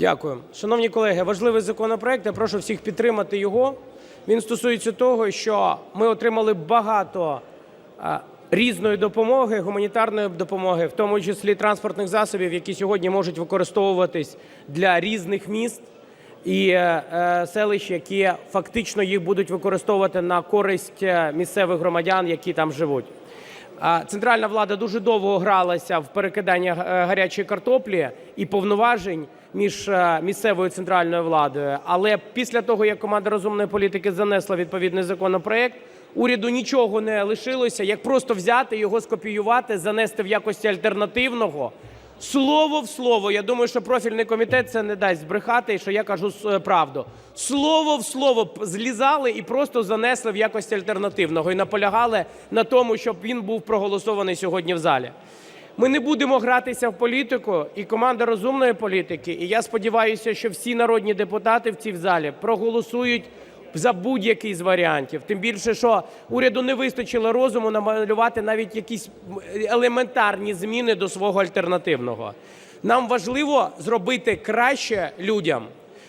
Дякую. Шановні колеги, важливий законопроект. Я прошу всіх підтримати його. Він стосується того, що ми отримали багато різної допомоги, гуманітарної допомоги, в тому числі транспортних засобів, які сьогодні можуть використовуватись для різних міст і е, е, селищ, які фактично їх будуть використовувати на користь е, місцевих громадян, які там живуть. Центральна влада дуже довго гралася в перекидання е, гарячої картоплі і повноважень між е, місцевою центральною владою. Але після того, як команда розумної політики занесла відповідний законопроект, уряду нічого не лишилося, як просто взяти його, скопіювати, занести в якості альтернативного. Слово в слово, я думаю, що профільний комітет це не дасть збрехати, що я кажу е, правду. Слово в слово злізали і просто занесли в якості альтернативного і наполягали на тому, щоб він був проголосований сьогодні в залі. Ми не будемо гратися в політику, і команда розумної політики. І я сподіваюся, що всі народні депутати в цій залі проголосують за будь-який з варіантів. Тим більше, що уряду не вистачило розуму намалювати навіть якісь елементарні зміни до свого альтернативного. Нам важливо зробити краще людям.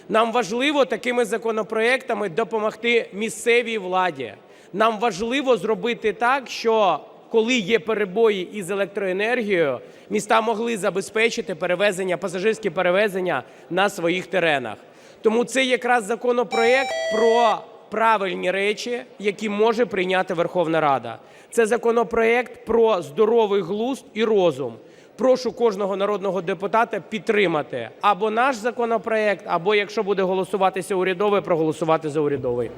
Нам важливо такими законопроектами допомогти місцевій владі. Нам важливо зробити так, що коли є перебої із електроенергією, міста могли забезпечити перевезення, пасажирські перевезення на своїх теренах. Тому це якраз законопроект про правильні речі, які може прийняти Верховна Рада. Це законопроект про здоровий глузд і розум. Прошу кожного народного депутата підтримати або наш законопроект, або якщо буде голосуватися урядовий, проголосувати за урядовий.